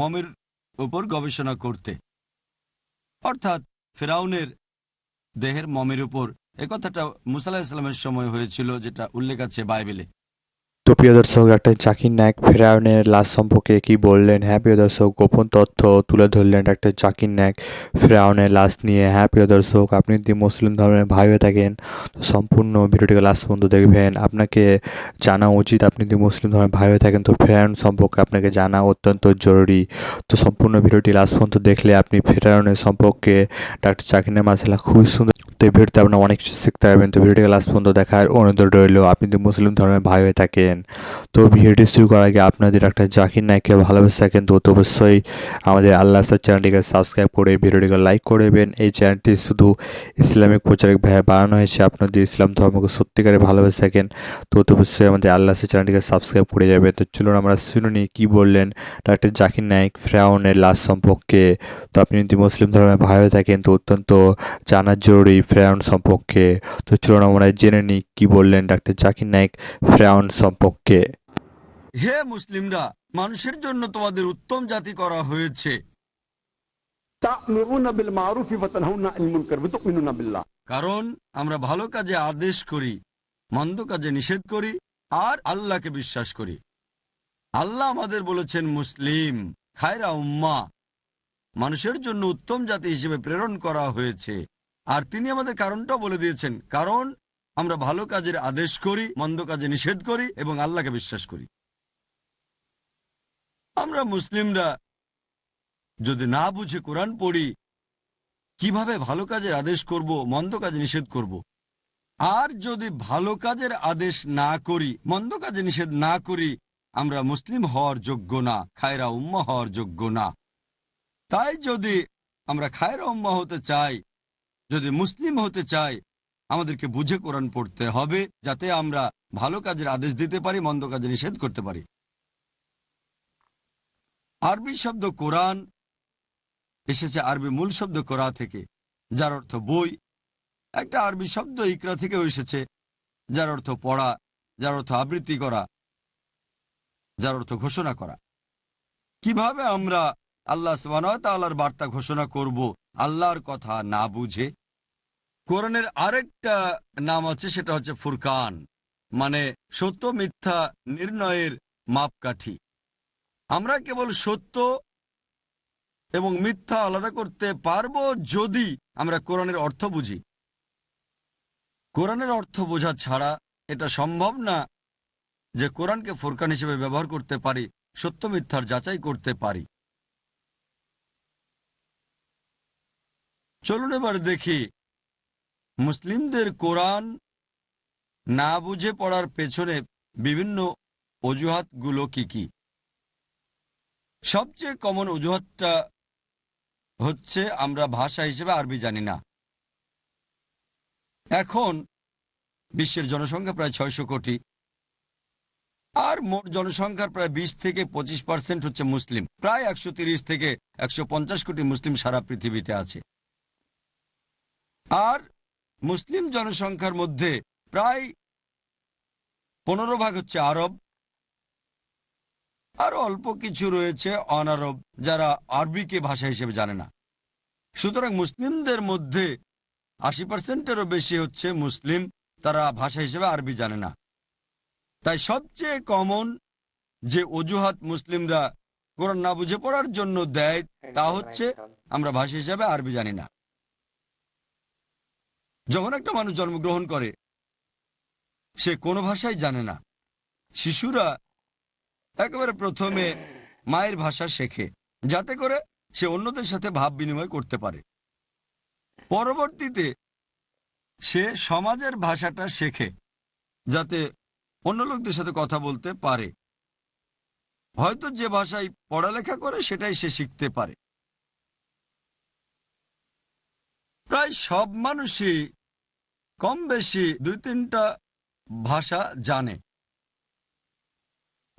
মমের উপর গবেষণা করতে। অর্থাৎ ফেরাউনের দেহের মমের উপর। একথাটা কথাটা মুসাল্লাহ ইসলামের সময় হয়েছিল, যেটা উল্লেখ আছে বাইবেলে। তো প্রিয় দর্শক একটা জাকির নায়ক ফেরাউনের লাশ সম্পর্কে কি বললেন? হ্যাঁ প্রিয় দর্শক, গোপন তথ্য তুলে ধরলেন একটা জাকির নায়ক ফেরাউনের লাশ নিয়ে। হ্যাঁ প্রিয় দর্শক, আপনি যদি মুসলিম ধর্মের ভাই হয়ে থাকেন, তো সম্পূর্ণ ভিডিওটিকে লাস্ট পর্যন্ত দেখবেন। আপনাকে জানা উচিত, আপনি যদি মুসলিম ধর্মের ভাই হয়ে থাকেন, তো ফেরাউন সম্পর্কে আপনাকে জানা অত্যন্ত জরুরি। তো সম্পূর্ণ ভিডিওটি লাস্ট পর্যন্ত দেখলে আপনি ফেরাউনের সম্পর্কে ডাক্তার জাকির নায়ক মাসালা খুবই সুন্দর তো এই ভিডিওতে আপনারা অনেক কিছু শিখতে পারবেন। তো ভিডিওটিকে লাস্ট পর্যন্ত দেখার অনুরোধ রইল, আপনি যদি মুসলিম ধর্মের ভাই হয়ে থাকেন, তো ভিডিওটি শুরু করার আগে আপনাদের ডাক্তার জাকির নাইককে ভালোবেসে থাকেন, তো অবশ্যই আমাদের আল্লাহ চ্যানেলটিকে সাবস্ক্রাইব করে ভিডিওটিকে লাইক করে দেবেন। এই চ্যানেলটি শুধু ইসলামিক প্রচারক ভাই বানানো হয়েছে আপনার যদি ইসলাম ধর্মকে সত্যিকারে ভালোবেসে থাকেন, তো অবশ্যই আমাদের আল্লাহ চ্যানেলটিকে সাবস্ক্রাইব করে যাবে তো চলুন আমরা শুনুনি কি বললেন ডাক্তার জাকির নাইক ফ্রাউনের লাশ সম্পর্কে। তো আপনি যদি মুসলিম ধর্মের ভাই হয়ে থাকেন, তো অত্যন্ত জানার জরুরি। ফ্রাউন সম্পর্কে? তো চলুন আমরা জেনে নিই কি বললেন ডাক্তার জাকির নায়েক ফ্রাউন সম্পর্কে। হে মুসলিমরা মানুষের জন্য তোমাদের উত্তম জাতি করা হয়েছে। কারণ আমরা ভালো কাজে আদেশ করি মন্দ কাজে নিষেধ করি আর আল্লাহকে বিশ্বাস করি। আল্লাহ আমাদের বলেছেন মুসলিম খায়রা উম্মা মানুষের জন্য উত্তম জাতি হিসেবে প্রেরণ করা হয়েছে। আর তিনি আমাদের কারণটাও বলে দিয়েছেন, কারণ আমরা ভালো কাজের আদেশ করি, মন্দ কাজে নিষেধ করি এবং আল্লাহকে বিশ্বাস করি আমরা মুসলিমরা যদি না বুঝে কোরআন পড়ি, কীভাবে ভালো কাজের আদেশ করব, মন্দ কাজে নিষেধ করব। আর যদি ভালো কাজের আদেশ না করি, মন্দ কাজে নিষেধ না করি, আমরা মুসলিম হওয়ার যোগ্য না, খায়রা উম্মা হওয়ার যোগ্য না তাই যদি আমরা খায়রা উম্মা হতে চাই যদি মুসলিম হতে চাই আমাদেরকে বুঝে কোরআন পড়তে হবে, যাতে আমরা ভালো কাজের আদেশ দিতে পারি, মন্দ কাজে নিষেধ করতে পারি। আরবি শব্দ কোরআন এসেছে আরবি মূল শব্দ কোরআ থেকে, যার অর্থ বই। একটা আরবি শব্দ ইকরা থেকেও এসেছে, যার অর্থ পড়া, যার অর্থ আবৃত্তি করা, যার অর্থ ঘোষণা করা। কীভাবে আমরা আল্লাহ আল্লাহর বার্তা ঘোষণা করব আল্লাহর কথা না বুঝে। কোরআনের আরেকটা নাম আছে সেটা হচ্ছে ফুরকান। মানে সত্য, মিথ্যা, নির্ণয়ের মাপকাঠি। আমরা কেবল সত্য এবং মিথ্যা আলাদা করতে পারব যদি আমরা কোরআনের অর্থ বুঝি। কোরআনের অর্থ বোঝা ছাড়া এটা সম্ভব না যে কোরআনকে ফোরকান হিসেবে ব্যবহার করতে পারি, সত্য, মিথ্যার যাচাই করতে পারি। চলুন এবার দেখি। মুসলিমদের কোরআন না বুঝে পড়ার পেছনে বিভিন্ন অজুহাতগুলো কি কি? সবচেয়ে কমন অজুহাতটা হচ্ছে আমরা ভাষা হিসেবে আরবি জানি না। এখন বিশ্বের জনসংখ্যা প্রায় ছয়শো কোটি আর মোট জনসংখ্যার প্রায় বিশ থেকে পঁচিশ পার্সেন্ট হচ্ছে মুসলিম। প্রায় একশো থেকে একশো পঞ্চাশ কোটি মুসলিম সারা পৃথিবীতে আছে। আর মুসলিম জনসংখ্যার মধ্যে প্রায় পনেরো ভাগ হচ্ছে আরব আরও অল্প কিছু রয়েছে অনারব যারা আরবিকে ভাষা হিসেবে জানে না। সুতরাং মুসলিমদের মধ্যে আশি পার্সেন্টেরও বেশি হচ্ছে মুসলিম তারা ভাষা হিসেবে আরবি জানে না। তাই সবচেয়ে কমন যে অজুহাত মুসলিমরা কোরআন না বুঝে পড়ার জন্য দেয় তা হচ্ছে আমরা ভাষা হিসেবে আরবি জানি না। যখন একটা মানুষ জন্মগ্রহণ করে, সে কোনো ভাষাই জানে না। শিশুরা একেবারে প্রথমে মায়ের ভাষা শেখে, যাতে করে সে অন্যদের সাথে ভাব বিনিময় করতে পারে। পরবর্তীতে সে সমাজের ভাষাটা শেখে, যাতে অন্য লোকদের সাথে কথা বলতে পারে। হয়তো যে ভাষায় পড়ালেখা করে, সেটাই সে শিখতে পারে। প্রায় সব মানুষই কম বেশি দুই তিনটা ভাষা জানে।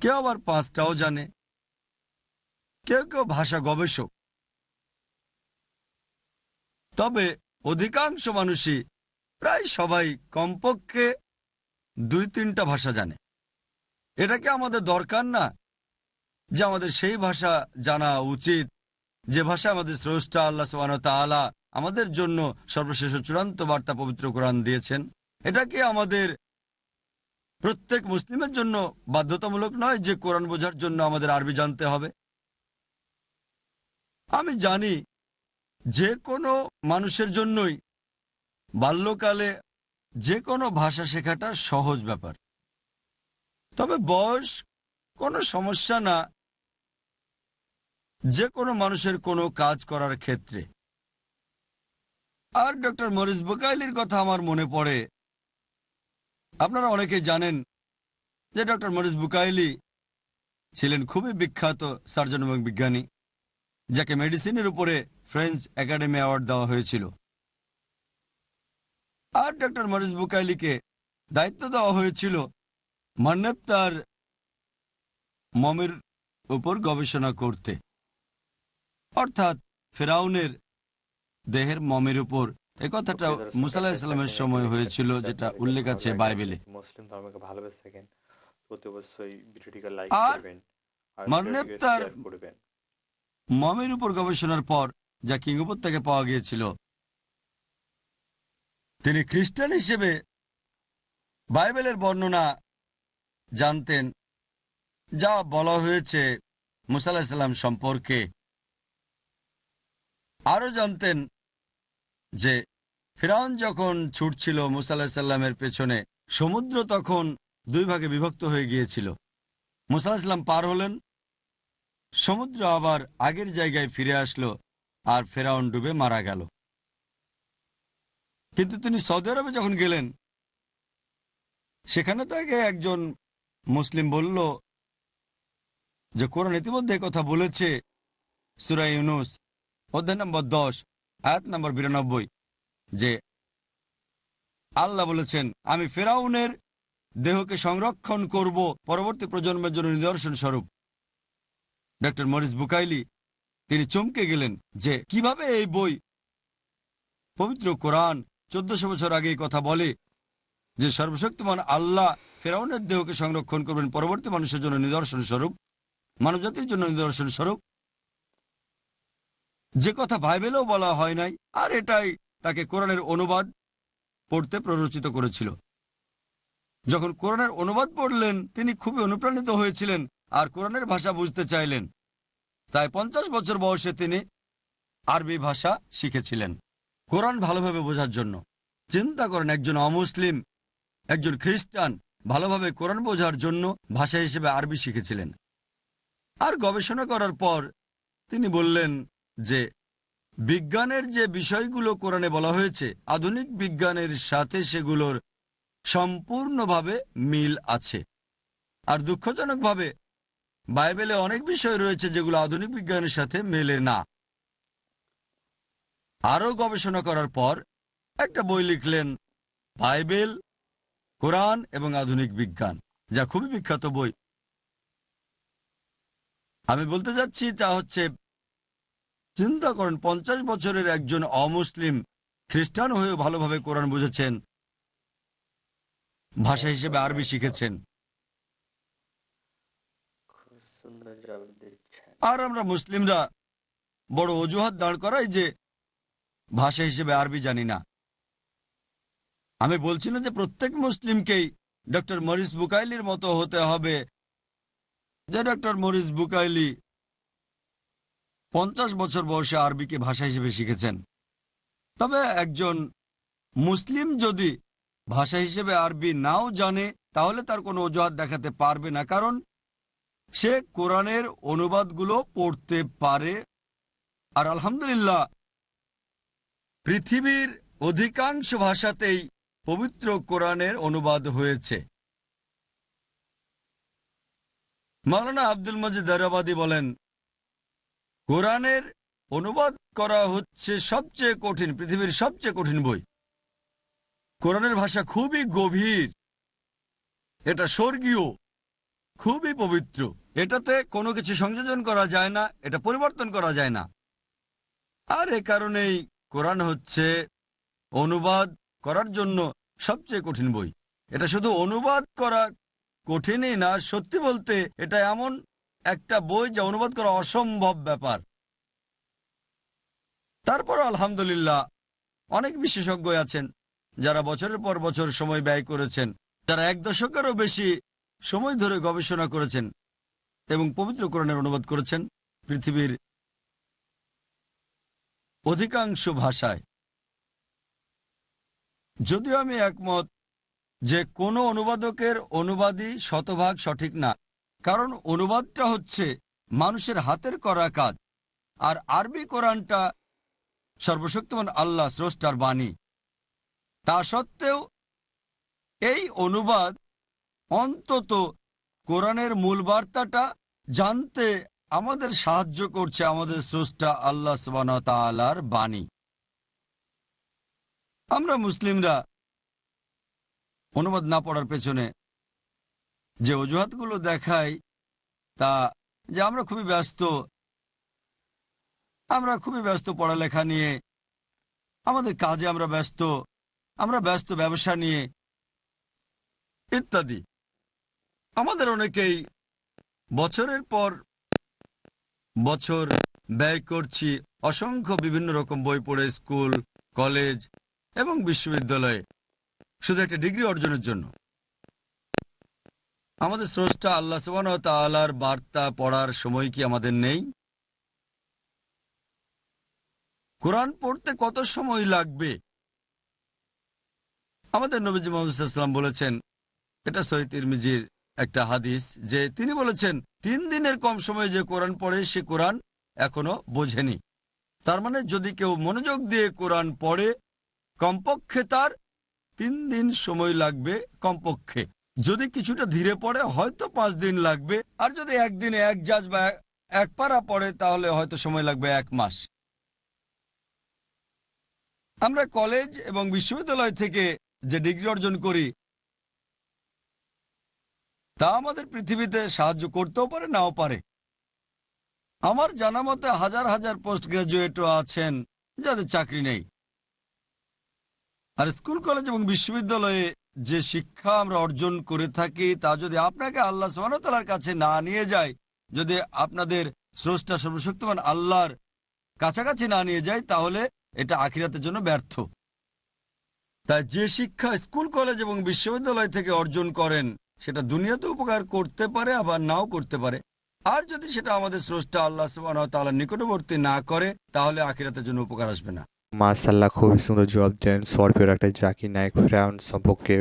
কেউ আবার পাঁচটাও জানে। কেউ কেউ ভাষা গবেষক। তবে অধিকাংশ মানুষই প্রায় সবাই কমপক্ষে দুই তিনটা ভাষা জানে। এটা কি আমাদের দরকার না যে আমাদের সেই ভাষা জানা উচিত? যে ভাষা আমাদের স্রষ্টা আল্লাহ সুবহানাহু ওয়া তাআলা আমাদের জন্য সর্বশেষ চূড়ান্ত বার্তা পবিত্র কোরআন দিয়েছেন। এটাকে আমাদের প্রত্যেক মুসলিমের জন্য বাধ্যতামূলক নয় যে কোরআন বোঝার জন্য আমাদের আরবি জানতে হবে। আমি জানি যে কোনো মানুষের জন্যই বাল্যকালে যে কোনো ভাষা শেখাটা সহজ ব্যাপার। তবে বয়স কোনো সমস্যা না, যে কোনো মানুষের কোনো কাজ করার ক্ষেত্রে। আর ডক্টর মরিস বুকাইলির কথা আমার মনে পড়ে। আপনারা অনেকে জানেন যে ডক্টর মরিস বুকাইলি ছিলেন খুবই বিখ্যাত সার্জন এবং বিজ্ঞানী, যাকে মেডিসিনের উপরে ফ্রেঞ্চ একাডেমি অ্যাওয়ার্ড দেওয়া হয়েছিল। আর ডক্টর মরিস বুকাইলিকে দায়িত্ব দেওয়া হয়েছিল মান্নেব তার মমের উপর গবেষণা করতে। অর্থাৎ ফেরাউনের দেহের মমের উপর। এ কথাটা মুসাল্লাহ ইসলামের সময় হয়েছিল যেটা উল্লেখ আছে বাইবেলে। মুসলিম ধর্মকে ভালোবেসে প্রতি অবশ্যই ভিডিওটিকে লাইক আর করবেন শেয়ার করবেন। মমের উপর গবেষণার পর যা কিং থেকে পাওয়া গিয়েছিল তিনি খ্রিস্টান হিসেবে বাইবেলের বর্ণনা জানতেন যা বলা হয়েছে মুসাল্লাহ সাল্লাম সম্পর্কে। আরও জানতেন যে ফিরাউন যখন ছুটছিল মুসাল্লাহ সাল্লামের পেছনে, সমুদ্র তখন দুই ভাগে বিভক্ত হয়ে গিয়েছিল। মুসাল্লাহ পার হলেন, সমুদ্র আবার আগের জায়গায় ফিরে আসলো আর ফেরাউন ডুবে মারা গেল। কিন্তু তিনি সৌদি আরবে যখন গেলেন, সেখানে তাকে একজন মুসলিম বলল যে, কোরআন ইতিমধ্যে কথা বলেছে সুরাই ইউনুস, অধ্যায় নম্বর দশ আয়াত নম্বর বিরানব্বই, যে আল্লাহ বলেছেন, আমি ফেরাউনের দেহকে সংরক্ষণ করব পরবর্তী প্রজন্মের জন্য নিদর্শন স্বরূপ। ডক্টর মরিস বুকাইলি, তিনি চমকে গেলেন যে, কীভাবে এই বই, পবিত্র কোরআন, চোদ্দশো বছর আগে কথা বলে যে, সর্বশক্তিমান আল্লাহ ফেরাউনের দেহকে সংরক্ষণ করবেন পরবর্তী মানুষের জন্য নিদর্শন স্বরূপ, মানবজাতির জন্য নিদর্শন স্বরূপ যে কথা বাইবেলেও বলা হয় নাই, আর এটাই তাকে কোরআনের অনুবাদ পড়তে প্ররোচিত করেছিল। যখন কোরআনের অনুবাদ পড়লেন, তিনি খুবই অনুপ্রাণিত হয়েছিলেন আর কোরআনের ভাষা বুঝতে চাইলেন। তাই পঞ্চাশ বছর বয়সে তিনি আরবি ভাষা শিখেছিলেন, কোরআন ভালোভাবে বোঝার জন্য। চিন্তা করেন, একজন অমুসলিম, একজন খ্রিস্টান ভালোভাবে কোরআন বোঝার জন্য ভাষা হিসেবে আরবি শিখেছিলেন। আর গবেষণা করার পর তিনি বললেন যে বিজ্ঞানের যে বিষয়গুলো কোরআনে বলা হয়েছে, আধুনিক বিজ্ঞানের সাথে সেগুলোর সম্পূর্ণভাবে মিল আছে। আর দুঃখজনকভাবে বাইবেলে অনেক বিষয় রয়েছে যেগুলো আধুনিক বিজ্ঞানের সাথে মেলে না। আরও গবেষণা করার পর একটা বই লিখলেন বাইবেল, কোরআন এবং আধুনিক বিজ্ঞান, যা খুবই বিখ্যাত বই। আমি বলতে যাচ্ছি তা হচ্ছে চিন্তা করেন, পঞ্চাশ বছরের একজন অমুসলিম খ্রিস্টান হয়েও ভালোভাবে কোরআন বুঝেছেন, ভাষা হিসেবে আরবি শিখেছেন। আর আমরা মুসলিমরা বড় অজুহাত দাঁড় করাই যে ভাষা হিসেবে আরবি জানি না। আমি বলছি না যে প্রত্যেক মুসলিমকেই ডক্টর মরিস বুকাইলির মতো হতে হবে। যে ডক্টর মরিস বুকাইলি পঞ্চাশ বছর বয়সে আরবিকে ভাষা হিসেবে শিখেছেন। তবে একজন মুসলিম যদি ভাষা হিসেবে আরবি নাও জানে, তাহলে তার কোনো অজুহাত দেখাতে পারবে না, কারণ সে কোরআনের অনুবাদগুলো পড়তে পারে। আর আলহামদুলিল্লাহ, পৃথিবীর অধিকাংশ ভাষাতেই পবিত্র কোরআনের অনুবাদ হয়েছে। মাওলানা আব্দুল মজিদ দারাবাদী বলেন কোরআনের অনুবাদ করা হচ্ছে সবচেয়ে কঠিন, পৃথিবীর সবচেয়ে কঠিন বই। কোরআনের ভাষা খুবই গভীর। এটা স্বর্গীয়, খুবই পবিত্র। এটাতে কোনো কিছু সংযোজন করা যায় না, এটা পরিবর্তন করা যায় না। আর এ কারণেই কোরআন হচ্ছে অনুবাদ করার জন্য সবচেয়ে কঠিন বই। এটা শুধু অনুবাদ করা কঠিনই না, সত্যি বলতে এটা এমন একটা বই যা অনুবাদ করা অসম্ভব ব্যাপার। তারপর আলহামদুলিল্লাহ, অনেক বিশেষজ্ঞ আছেন, যারা বছরের পর বছর সময় ব্যয় করেছেন। তারা এক দশকেরও বেশি সময় ধরে গবেষণা করেছেন এবং পবিত্র কোরআনের অনুবাদ করেছেন পৃথিবীর অধিকাংশ ভাষায়। যদিও আমি একমত যে কোনো অনুবাদকের অনুবাদই শতভাগ সঠিক না কারণ অনুবাদটা হচ্ছে মানুষের হাতের করা কাজ। আর আরবি কোরআনটা সর্বশক্তিমান আল্লাহ স্রষ্টার বাণী। তা সত্ত্বেও এই অনুবাদ অন্তত কোরআনের মূল বার্তাটা জানতে আমাদের সাহায্য করছে আমাদের স্রষ্টা আল্লাহ ওয়া বাণী। আমরা মুসলিমরা অনুবাদ না পড়ার পেছনে যে অজুহাতগুলো দেখাই তা যে আমরা খুবই ব্যস্ত। আমরা খুবই ব্যস্ত পড়ালেখা নিয়ে। আমাদের কাজে আমরা ব্যস্ত। আমরা ব্যস্ত ব্যবসা নিয়ে। ইত্যাদি। আমাদের অনেকেই বছরের পর বছর ব্যয় করছি অসংখ্য বিভিন্ন রকম বই পড়ে স্কুল, কলেজ এবং বিশ্ববিদ্যালয়ে। শুধু একটা ডিগ্রি অর্জনের জন্য। আমাদের স্রষ্টা আল্লাহ সুবহানাহু ওয়া তাআলার বার্তা পড়ার সময় কি আমাদের নেই? কোরআন পড়তে কত সময় লাগবে? আমাদের নবীজি মোহাম্মদ বলেছেন, এটা সৈয়দ তিরমিজির একটা হাদিস, যে তিনি বলেছেন, তিন দিনের কম সময়ে যে কোরআন পড়ে, সে কোরআন এখনও বোঝেনি। তার মানে যদি কেউ মনোযোগ দিয়ে কোরআন পড়ে, কমপক্ষে তার তিন দিন সময় লাগবে কমপক্ষে। যদি কিছুটা ধীরে পড়ে, হয়তো পাঁচ দিন লাগবে। আর যদি একদিনে এক জাজ বা এক- পারা পড়ে, তাহলে হয়তো সময় লাগবে এক মাস। আমরা কলেজ এবং বিশ্ববিদ্যালয় থেকে যে ডিগ্রি অর্জন করি, তা আমাদের পৃথিবীতে সাহায্য করতেও পারে, নাও পারে। আমার জানা মতে হাজার হাজার পোস্ট গ্রাজুয়েটও আছেন যাদের চাকরি নেই। আর স্কুল, কলেজ এবং বিশ্ববিদ্যালয়ে যে শিক্ষা আমরা অর্জন করে থাকি, তা যদি আপনাকে আল্লাহ সুবহানাহু কাছে না নিয়ে যায়, যদি আপনাদের স্রষ্টা সর্বশক্তিমান আল্লাহর কাছাকাছি না নিয়ে যায়, তাহলে এটা আখিরাতের জন্য ব্যর্থ। তাই যে শিক্ষা স্কুল, কলেজ এবং বিশ্ববিদ্যালয় থেকে অর্জন করেন, সেটা দুনিয়াতে উপকার করতে পারে, আবার নাও করতে পারে। আর যদি সেটা আমাদের স্রষ্টা আল্লাহ ওয়া তাআলার নিকটবর্তী না করে, তাহলে আখিরাতের জন্য উপকার আসবে না। মাসাল্লাহ খুবই সুন্দর জবাব দেন সরফির একটা জাকির নায়ক ফ্রাউন সম্পর্কে।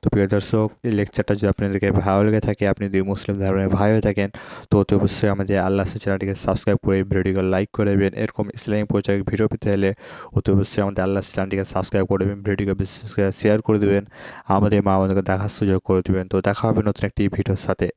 তো প্রিয় দর্শক, এই লেকচারটা যদি আপনাদেরকে ভালো লেগে থাকে, আপনি যদি মুসলিম ধর্মের ভাই হয়ে থাকেন, তো অতি অবশ্যই আমাদের আল্লাহ চ্যানেলটিকে সাবস্ক্রাইব করে ভিডিওটিকে লাইক করে দেবেন। এরকম ইসলামী পরিচয় ভিডিও পেতে হলে অতি অবশ্যই আমাদের আল্লাহ চ্যানেলটিকে সাবস্ক্রাইব করে দেবেন, ভিডিওটিকে বিশেষ করে শেয়ার করে দেবেন। আমাদের মা আমাদেরকে দেখার সুযোগ করে দেবেন। তো দেখা হবে নতুন একটি ভিডিওর সাথে।